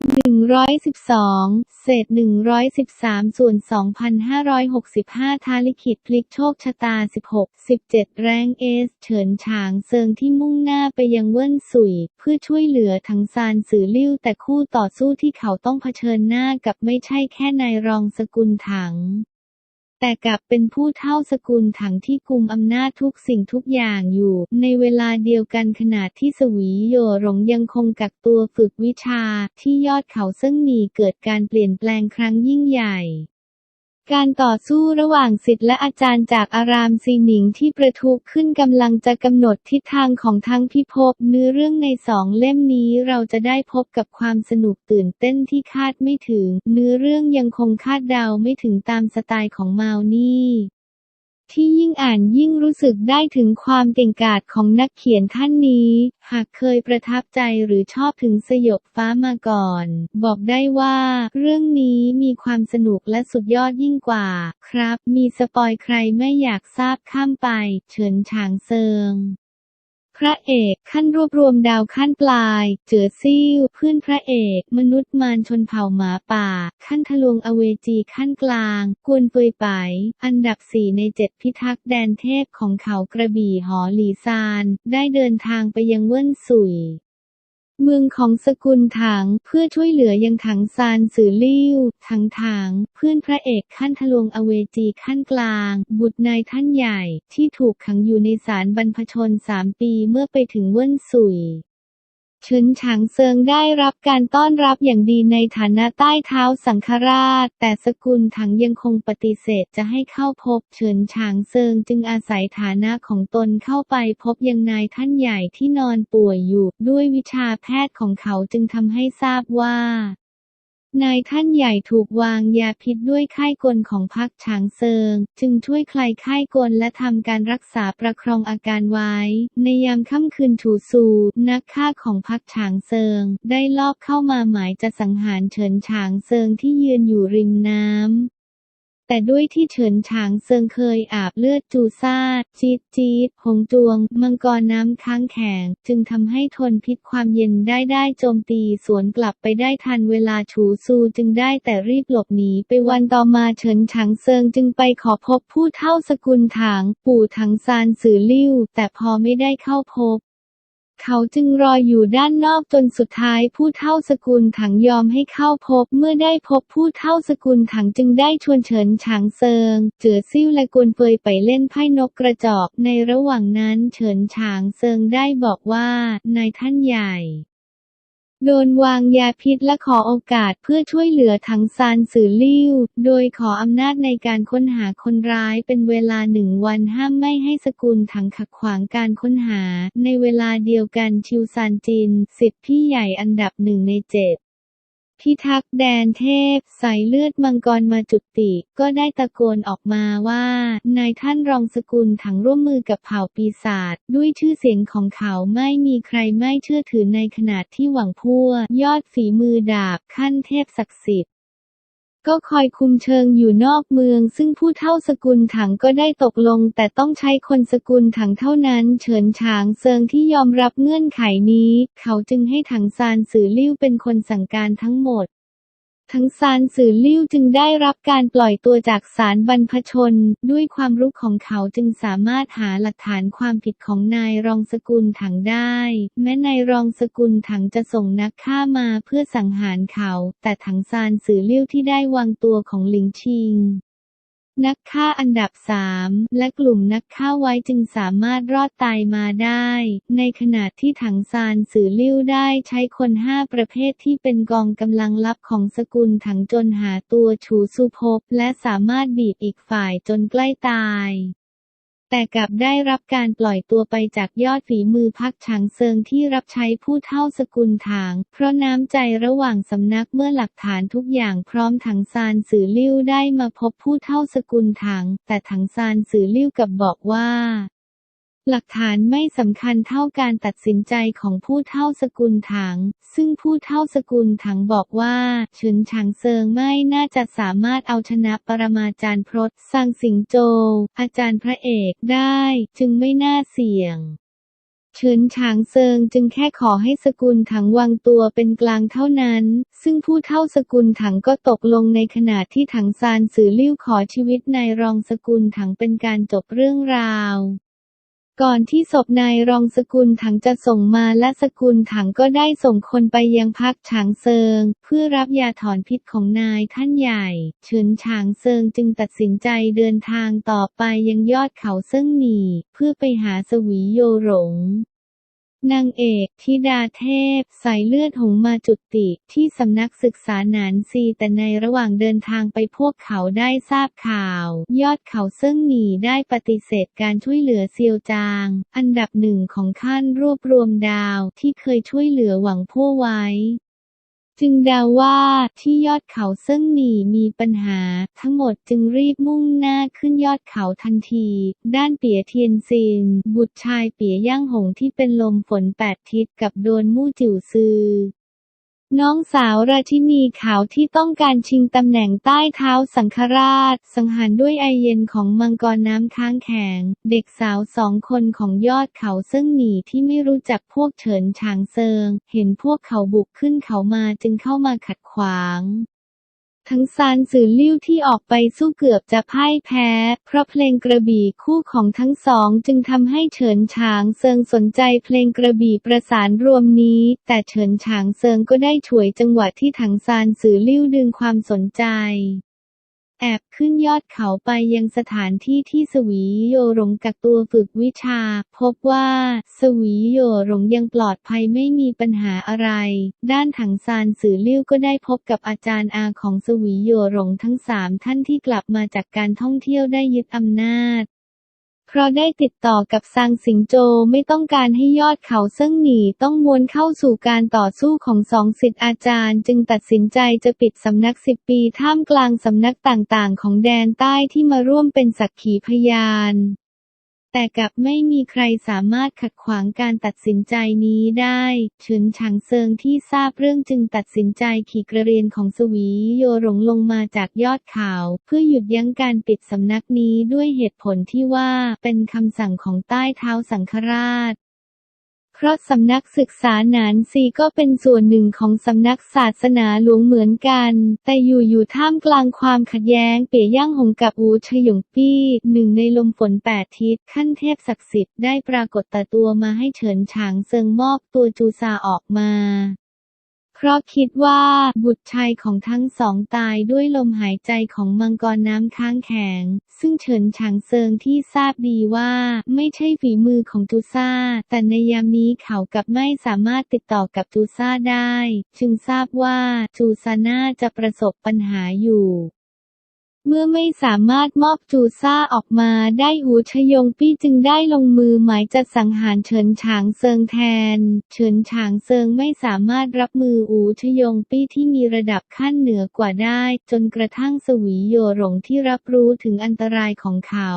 112 เศษ 113 ส่วน 2,565 ทาลิขิตพลิกโชคชะตา 16 17 แรงเอส เฉินฉางเซิงที่มุ่งหน้าไปยังเว่นสุย เพื่อช่วยเหลือทั้งซานสื่อลิ้วแต่คู่ต่อสู้ที่เขาต้องเผชิญหน้ากับไม่ใช่แค่นายรองสกุลถัง แต่กลับเป็นผู้เท่าสกุลถังที่กุมอำนาจทุกสิ่งทุกอย่างอยู่ ในเวลาเดียวกันขณะที่สวีโยหลงยังคงกักตัวฝึกวิชา ที่ยอดเขาซึ่งหนีเกิดการเปลี่ยนแปลงครั้งยิ่งใหญ่ การต่อสู้ระหว่างสิทธิ์และอาจารย์จากอารามซีหนิงที่ประทุขึ้นกำลังจะกำหนดทิศทางของทั้งพิภพเนื้อเรื่องในสองเล่มนี้เราจะได้พบกับความสนุกตื่นเต้นที่คาดไม่ถึง เนื้อเรื่องยังคงคาดเดาไม่ถึงตามสไตล์ของมาวนี่ ที่ยิ่งอ่านยิ่งรู้สึกได้ถึงความเก่งกาจของนักเขียนท่านนี้ หากเคยประทับใจหรือชอบถึงสยบฟ้ามาก่อน บอกได้ว่า เรื่องนี้มีความสนุกและสุดยอดยิ่งกว่า ครับ มีสปอยใครไม่อยากทราบข้ามไป เฉินฉางเซิง พระเอกขั้นรวบรวมดาวขั้นปลาย เจือซิ่วเพื่อนพระเอก มนุษย์มารชนเผ่าหมาป่า ขั้นทะลวงอเวจีขั้นกลาง กวนเปยไป อันดับสี่ในเจ็ดพิทักษ์แดนเทพของเขากระบี่หอหลีซาน ได้เดินทางไปยังเว่นสุย เมืองของสกุลถังเพื่อช่วยเหลือยังถังซานสือลิ่วถังถังเพื่อนพระเอกขั้นทะลวงอเวจีขั้นกลาง บุตรนายท่านใหญ่ที่ถูกขังอยู่ในศาลบรรพชนสามปีเมื่อไปถึงเว่นสุย เฉินฉางเซิงได้รับการต้อนรับอย่างดีในฐานะใต้เท้าสังฆราช แต่สกุลถังยังคงปฏิเสธจะให้เข้าพบเฉินฉางเซิงจึงอาศัยฐานะของตนเข้าไปพบยังนายท่านใหญ่ที่นอนป่วยอยู่ ด้วยวิชาแพทย์ของเขาจึงทำให้ทราบว่า นายท่านใหญ่ถูกวางยาพิษด้วยค่ายกลของพักฉางเซิง จึงช่วยคลายค่ายกลและทำการรักษาประครองอาการไว้ ในยามค่ำคืนถูซู นักฆ่าของพักฉางเซิง ได้ลอบเข้ามาหมายจะสังหารเฉินฉางเซิงที่ยืนอยู่ริมน้ำ แต่ด้วยที่เฉินฉางเซิงเคยอาบเลือดจูซาจีดจีดหงจวง มังกรน้ำค้างแข็ง จึงทำให้ทนพิษความเย็นได้ได้โจมตีสวนกลับไปได้ทันเวลาฉูซูจึงได้แต่รีบหลบหนีไปวันต่อมาเฉินฉางเซิงจึงไปขอพบผู้เท่าสกุลถาง ปู่ถังซานสือลิ่วแต่พอไม่ได้เข้าพบ เขาจึงรออยู่ด้านนอกจนสุดท้ายผู้เท่าสกุลถังยอมให้เข้าพบ เมื่อได้พบผู้เท่าสกุลถังจึงได้ชวนเฉินฉางเซิง เจือซิ่วและกวนเฟยไปเล่นไพ่นกกระจอก ในระหว่างนั้นเฉินฉางเซิงได้บอกว่านายท่านใหญ่ โดนวางยาพิษและขอโอกาสเพื่อช่วยเหลือถังซานสือลิ่ว โดยขออำนาจในการค้นหาคนร้ายเป็นเวลาหนึ่งวันห้ามไม่ให้สกุลถังขัดขวางการค้นหา ในเวลาเดียวกันชิวซานจิน สิทธิพี่ใหญ่อันดับหนึ่งในเจ็ด พิทักษ์แดนเทพ สายเลือดมังกรมาจุติ ก็ได้ตะโกนออกมาว่า นายท่านรองสกุลถังร่วมมือกับเผ่าปีศาจด้วยชื่อเสียงของเขาไม่มีใครไม่เชื่อถือในขนาดที่หวังพัวยอดฝีมือดาบขั้นเทพศักดิ์สิทธิ์ ก็คอยคุมเชิงอยู่นอกเมือง ซึ่งผู้เท่าสกุลถังก็ได้ตกลง แต่ต้องใช้คนสกุลถังเท่านั้น เฉินฉางเซิงที่ยอมรับเงื่อนไขนี้ เขาจึงให้ถังซานสื่อลิ่วเป็นคนสั่งการทั้งหมด ทั้งซานสื่อลิ่วจึงได้รับการปล่อยตัวจากศาลบรรพชน ด้วยความรู้ของเขาจึงสามารถหาหลักฐานความผิดของนายรองสกุลถังได้ แม้นายรองสกุลถังจะส่งนักฆ่ามาเพื่อสังหารเขา แต่ถังซานสื่อลิ่วที่ได้วางตัวของหลิงชิง นักฆ่าอันดับสามและกลุ่มนักฆ่าไว้จึงสามารถรอดตายมาได้ ในขณะที่ถังซานสื่อลิ้วได้ใช้คนห้าประเภทที่เป็นกองกำลังลับของสกุลถังจนหาตัวฉูสุพบและสามารถบีบอีกฝ่ายจนใกล้ตาย แต่กลับได้รับการปล่อยตัวไปจากยอดฝีมือพักฉางเซิงที่รับใช้ผู้เท่าสกุลถาง เพราะน้ำใจระหว่างสำนักเมื่อหลักฐานทุกอย่างพร้อมถังซานสื่อลิ้วได้มาพบผู้เท่าสกุลถาง แต่ถังซานสื่อลิ้วกับบอกว่า หลักฐานไม่สำคัญเท่าการตัดสินใจของผู้เท่าสกุลถัง ซึ่งผู้เท่าสกุลถังบอกว่าเฉินฉางเซิงไม่น่าจะสามารถเอาชนะปรมาจารย์พรตซังสิงโจ อาจารย์พระเอกได้ จึงไม่น่าเสี่ยงเฉินฉางเซิงจึงแค่ขอให้สกุลถังวางตัวเป็นกลางเท่านั้น ซึ่งผู้เท่าสกุลถังก็ตกลงในขณะที่ถังซานสื่อลิ่วขอชีวิตนายรองสกุลถังเป็นการจบเรื่องราว ก่อนที่ศพนายรองสกุลถังจะส่งมาและสกุลถังก็ได้ส่งคนไปยังพักฉางเซิง เพื่อรับยาถอนพิษของนายท่านใหญ่เฉินฉางเซิงจึงตัดสินใจเดินทางต่อไปยังยอดเขาเซิ่งหนีเพื่อไปหาสวีโยหลง นางเอกธิดาเทพ สายเลือดหงมาจุติ ที่สำนักศึกษาหนานซีแต่ในระหว่างเดินทางไปพวกเขาได้ทราบข่าว ยอดเขาเซิ่งหนีได้ปฏิเสธการช่วยเหลือเซียวจาง อันดับหนึ่งของขั้นรวบรวมดาวที่เคยช่วยเหลือหวังพู้ไว้ จึงดาว่าที่ยอดเขาเซิ่งหนีมีปัญหา ทั้งหมดจึงรีบมุ่งหน้าขึ้นยอดเขาทันที ด้านเปียเทียนซิน บุตรชายเปียย่างหงที่เป็นลมฝนแปดทิศกับโดนมู่จิ๋วซือ น้องสาวราชินีขาวที่ต้องการชิงตำแหน่งใต้เท้าสังฆราช สังหารด้วยไอเย็นของมังกรน้ำค้างแข็ง เด็กสาวสองคนของยอดเขาซึ่งหนีที่ไม่รู้จักพวกเฉินฉางเซิง เห็นพวกเขาบุกขึ้นเขามาจึงเข้ามาขัดขวาง ทั้งซานสื่อลิ้วที่ออกไปสู้เกือบจะพ่ายแพ้ เพราะเพลงกระบี่คู่ของทั้งสองจึงทำให้เฉินฉางเซิงสนใจเพลงกระบี่ประสานรวมนี้ แต่เฉินฉางเซิงก็ได้ฉวยจังหวะที่ถังซานสื่อลิ้วดึงความสนใจ แอบขึ้นยอดเขาไปยังสถานที่ที่สวีโยหลงกักตัวฝึกวิชา พบว่าสวีโยหลงยังปลอดภัยไม่มีปัญหาอะไร ด้านถังซานสื่อลิ้วก็ได้พบกับอาจารย์อาของสวีโยหลงทั้งสามท่านที่กลับมาจากการท่องเที่ยวได้ยึดอำนาจ เพราะได้ติดต่อกับซางสิงโจไม่ต้องการให้ยอดเขาเซิ่งหนีต้องมวนเข้าสู่การต่อสู้ของสองสิทธิอาจารย์ จึงตัดสินใจจะปิดสำนักสิบปีท่ามกลางสำนักต่างๆ ของแดนใต้ที่มาร่วมเป็นสักขีพยาน แต่กับไม่มีใครสามารถขัดขวางการตัดสินใจนี้ได้เฉินฉางเซิงที่ทราบเรื่องจึงตัดสินใจขี่กระเรียนของสวีโยหลงลงมาจากยอดเขา เพื่อหยุดยั้งการปิดสำนักนี้ด้วยเหตุผลที่ว่าเป็นคำสั่งของใต้เท้าสังฆราช เพราะสำนักศึกษาหนานซีก็เป็นส่วนหนึ่งของสำนักศาสนาหลวงเหมือนกัน แต่อยู่อยู่ท่ามกลางความขัดแย้งเปี่ยย่างหงกับอูชยงปี้หนึ่งในลมฝนแปดทิศขั้นเทพศักดิ์สิทธิ์ได้ปรากฏต,ตัวมาให้เฉินฉางเซิงมอบตัวจูซาออกมา เพราะคิดว่าบุตรชายของทั้งสองตายด้วยลมหายใจของมังกรน้ำค้างแข็ง ซึ่งเฉินฉางเซิงที่ทราบดีว่าไม่ใช่ฝีมือของตูซ่า แต่ในยามนี้เขากับไม่สามารถติดต่อกับตูซ่าได้ จึงทราบว่าจูซาน่าจะประสบปัญหาอยู่ เมื่อไม่สามารถมอบจูซ่าออกมาได้หูชยงปี้จึงได้ลงมือหมายจะสังหารเฉินฉางเซิงแทน เฉินฉางเซิงไม่สามารถรับมือหูชยงปี้ที่มีระดับขั้นเหนือกว่าได้ จนกระทั่งสวีโยหลงที่รับรู้ถึงอันตรายของเขา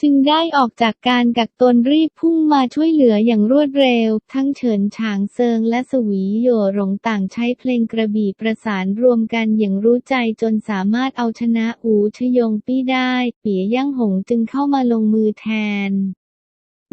จึงได้ออกจากการกักตนรีบพุ่งมาช่วยเหลืออย่างรวดเร็ว ทั้งเฉินฉางเซิงและสวีโยหลงต่างใช้เพลงกระบี่ประสานรวมกันอย่างรู้ใจจนสามารถเอาชนะอูชยงปี้ได้ เปียย่างหงจึงเข้ามาลงมือแทน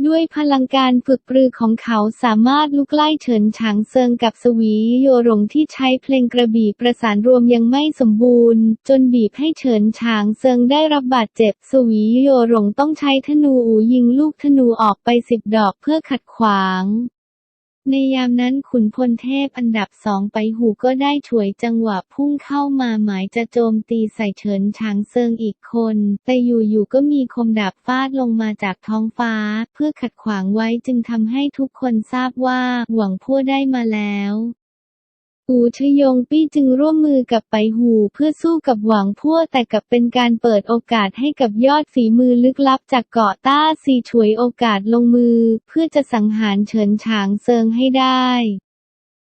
ด้วยพลังการฝึกปรือของเขาสามารถลุกไล่เฉินฉางเซิงกับสวีโยหลงที่ใช้เพลงกระบี่ประสานรวมยังไม่สมบูรณ์ จนบีบให้เฉินฉางเซิงได้รับบาดเจ็บ สวีโยหลงต้องใช้ธนูอูยิงลูกธนูออกไปสิบดอกเพื่อขัดขวาง ในยามนั้นขุนพลเทพอันดับสองไปหูก็ได้ฉวยจังหวะพุ่งเข้ามาหมายจะโจมตีใส่เฉินฉางเซิงอีกคน แต่อยู่ๆก็มีคมดาบฟาดลงมาจากท้องฟ้า เพื่อขัดขวางไว้จึงทำให้ทุกคนทราบว่าหวังพั่วได้มาแล้ว อูชยงปี้จึงร่วมมือกับไปหูเพื่อสู้กับหวังพั่วแต่กับเป็นการเปิดโอกาสให้กับยอดฝีมือลึกลับจากเกาะต้าซีฉวยโอกาสลงมือ เพื่อจะสังหารเฉินฉางเซิงให้ได้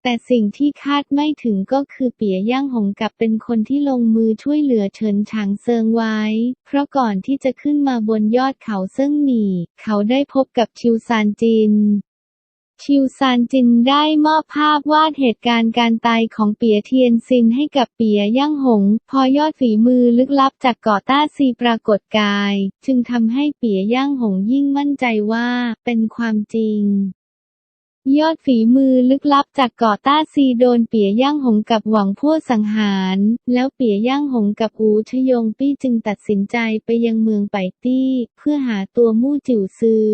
แต่สิ่งที่คาดไม่ถึงก็คือเปียย่างหงกับเป็นคนที่ลงมือช่วยเหลือเฉินฉางเซิงไว้ เพราะก่อนที่จะขึ้นมาบนยอดเขาเซิงหนีเขาได้พบกับชิวซานจิน ชิวซานจินได้มอบภาพวาดเหตุการณ์การตายของเปียเทียนซินให้กับเปียย่างหง พอยอดฝีมือลึกลับจากเกาะต้าซีปรากฏกาย จึงทำให้เปียย่างหงยิ่งมั่นใจว่าเป็นความจริงยอดฝีมือลึกลับจากเกาะต้าซีโดนเปียย่างหงกับหวังพวกสังหาร แล้วเปียย่างหงกับอูชยงปี้จึงตัดสินใจไปยังเมืองไปตี้ เพื่อหาตัวมู่จิ๋วซือ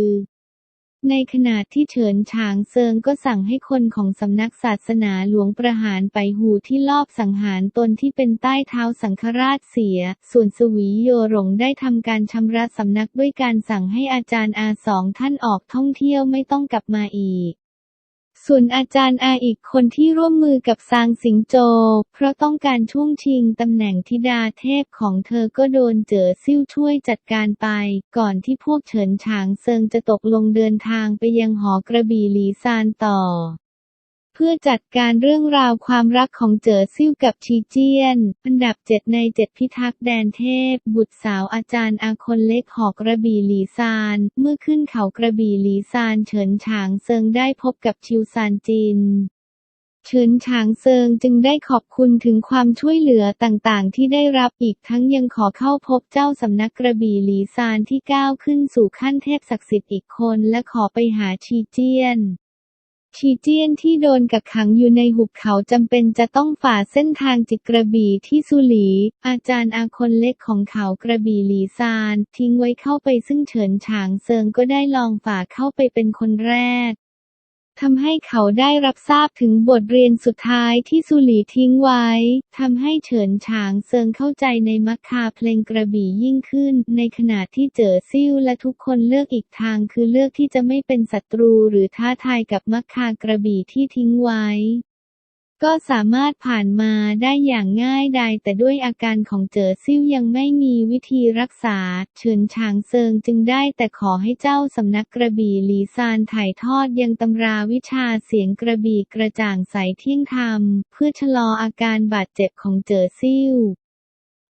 ในขณะที่เฉินฉางเซิงก็สั่งให้คนของสำนักศาสนาหลวงประหารไปหูที่ลอบสังหารตนที่เป็นใต้เท้าสังฆราชเสีย ส่วนสวีโยหลงได้ทำการชำระสำนักด้วยการสั่งให้อาจารย์อาสองท่านออกท่องเที่ยวไม่ต้องกลับมาอีก ส่วนอาจารย์อาอีกคนที่ร่วมมือกับซางสิงโจ เพราะต้องการช่วงชิงตำแหน่งธิดาเทพของเธอก็โดนเจอซิ่วช่วยจัดการไป ก่อนที่พวกเฉินฉางเซิงจะตกลงเดินทางไปยังหอกระบี่หลีซานต่อ พื่อจัดการเรื่องราวความรักของเจ๋อซิ่วกับชีเจียน อันดับเจ็ดในเจ็ดพิทักษ์แดนเทพ บุตรสาวอาจารย์อาคนเล็กหอกระบี่หลีซาน เมื่อขึ้นเขากระบี่หลีซานเฉินฉางเซิงได้พบกับชิวซานจินเฉินฉางเซิงจึงได้ขอบคุณถึงความช่วยเหลือต่างๆ ที่ได้รับอีกทั้งยังขอเข้าพบเจ้าสำนักกระบี่หลีซานที่ก้าวขึ้นสู่ขั้นเทพศักดิ์สิทธิ์อีกคนและขอไปหาชีเจียน ชีเจียนที่โดนกักขังอยู่ในหุบเขาจำเป็นจะต้องฝ่าเส้นทางจิกกระบี่ที่สุหลี อาจารย์อาคนเล็กของเขากระบี่หลีซาน ทิ้งไว้เข้าไปซึ่งเฉินฉางเซิงก็ได้ลองฝ่าเข้าไปเป็นคนแรก ทำให้เขาได้รับทราบถึงบทเรียนสุดท้ายที่สุหลีทิ้งไว้ ทำให้เฉินฉางเซิงเข้าใจในมัคคาเพลงกระบี่ยิ่งขึ้น ในขณะที่เจอซิ่วและทุกคนเลือกอีกทางคือเลือกที่จะไม่เป็นศัตรูหรือท้าทายกับมัคคากระบี่ที่ทิ้งไว้ ก็สามารถผ่านมาได้อย่างง่ายดายแต่ด้วยอาการของเจอซิ่วยังไม่มีวิธีรักษา เฉินฉางเซิงจึงได้แต่ขอให้เจ้าสำนักกระบี่หลีซานถ่ายทอดยังตำราวิชาเสียงกระบี่กระจ่างใสเที่ยงธรรม เพื่อชะลออาการบาดเจ็บของเจอซิ่ว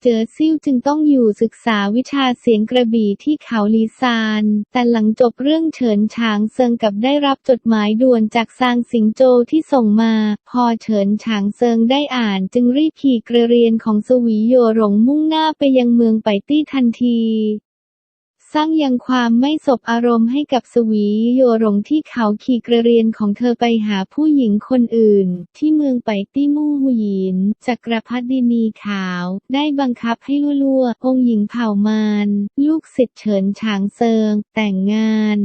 เจอซิ่วจึงต้องอยู่ศึกษาวิชาเสียงกระบี่ที่เขาลีซาน แต่หลังจบเรื่องเฉินฉางเซิงกับได้รับจดหมายด่วนจากซางสิงโจที่ส่งมา พอเฉินฉางเซิงได้อ่านจึงรีบขี่กระเรียนของสวีโยหลงมุ่งหน้าไปยังเมืองไปตี้ทันที สร้างยังความไม่สบอารมณ์ให้กับสวีโยหลงที่เขาขี่กระเรียนของเธอไปหาผู้หญิงคนอื่น ที่เมืองไปตี้มู่หูหยินจักรพรรดินีขาว ได้บังคับให้ลั่วๆองค์หญิงเผ่ามาน ลูกศิษย์เฉินฉางเซิง แต่งงาน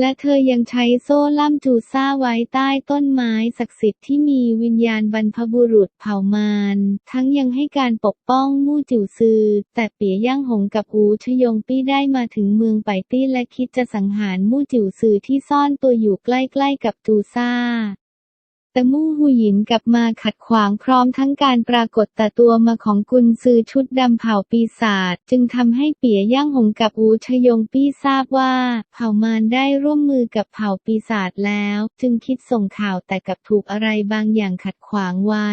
และเธอยังใช้โซ่ล่ำจูซ่าไว้ใต้ต้นไม้ศักดิ์สิทธิ์ที่มีวิญญาณบรรพบุรุษเผ่ามารทั้งยังให้การปกป้องมู่จิ๋วซือ แต่เปียย่างหงกับอูชยงปี้ได้มาถึงเมืองไปตี้และคิดจะสังหารมู่จิ๋วซือที่ซ่อนตัวอยู่ใกล้ๆกับจูซ่า มู่หูหยินกลับมาขัดขวางพร้อมทั้งการปรากฏแต่ตัวมาของกุนซือชุดดำเผ่าปีศาจจึงทำให้เปียย่างหงกับอูชยงปี้ทราบว่า เผ่ามารได้ร่วมมือกับเผ่าปีศาจแล้ว จึงคิดส่งข่าวแต่กับถูกอะไรบางอย่างขัดขวางไว้